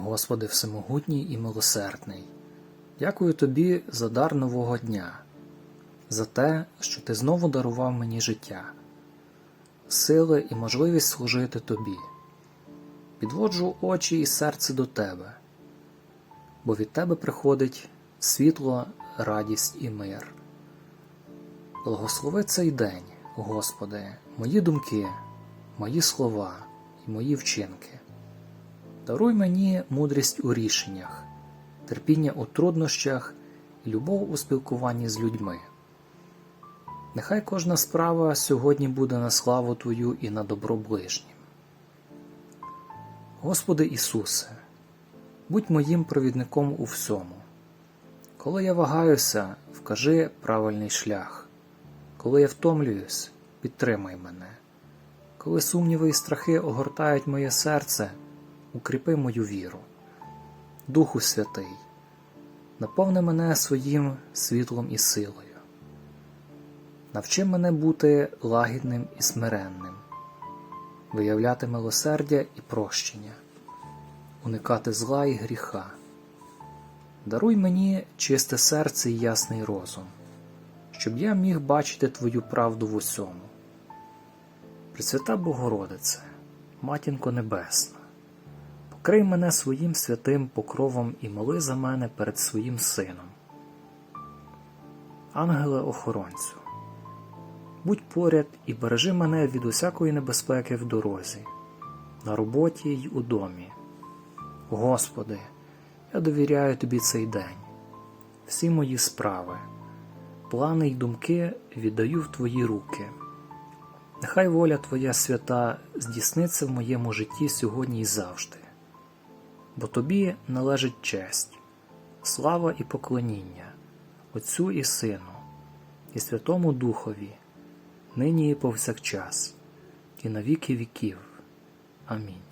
Господи Всемогутній і милосердний, дякую Тобі за дар нового дня, за те, що Ти знову дарував мені життя, сили і можливість служити Тобі. Підводжу очі і серце до Тебе, бо від Тебе приходить світло, радість і мир. Благослови цей день, Господи, мої думки, мої слова і мої вчинки. Даруй мені мудрість у рішеннях, терпіння у труднощах і любов у спілкуванні з людьми. Нехай кожна справа сьогодні буде на славу Твою і на добро ближнім. Господи Ісусе, будь моїм провідником у всьому. Коли я вагаюся, вкажи правильний шлях. Коли я втомлююсь, підтримай мене. Коли сумніви і страхи огортають моє серце, укріпи мою віру. Духу Святий, наповни мене своїм світлом і силою. Навчи мене бути лагідним і смиренним, виявляти милосердя і прощення, уникати зла і гріха. Даруй мені чисте серце і ясний розум, щоб я міг бачити Твою правду в усьому. Пресвята Богородице, Матінко Небесна, покрий мене своїм святим покровом і моли за мене перед своїм сином. Ангеле охоронцю, будь поряд і бережи мене від усякої небезпеки в дорозі, на роботі й у домі. Господи, я довіряю Тобі цей день, всі мої справи, плани й думки віддаю в Твої руки. Нехай воля Твоя свята здійсниться в моєму житті сьогодні і завжди, бо Тобі належить честь, слава і поклоніння, Отцю і Сину, і Святому Духові, нині і повсякчас, і на віки віків. Амінь.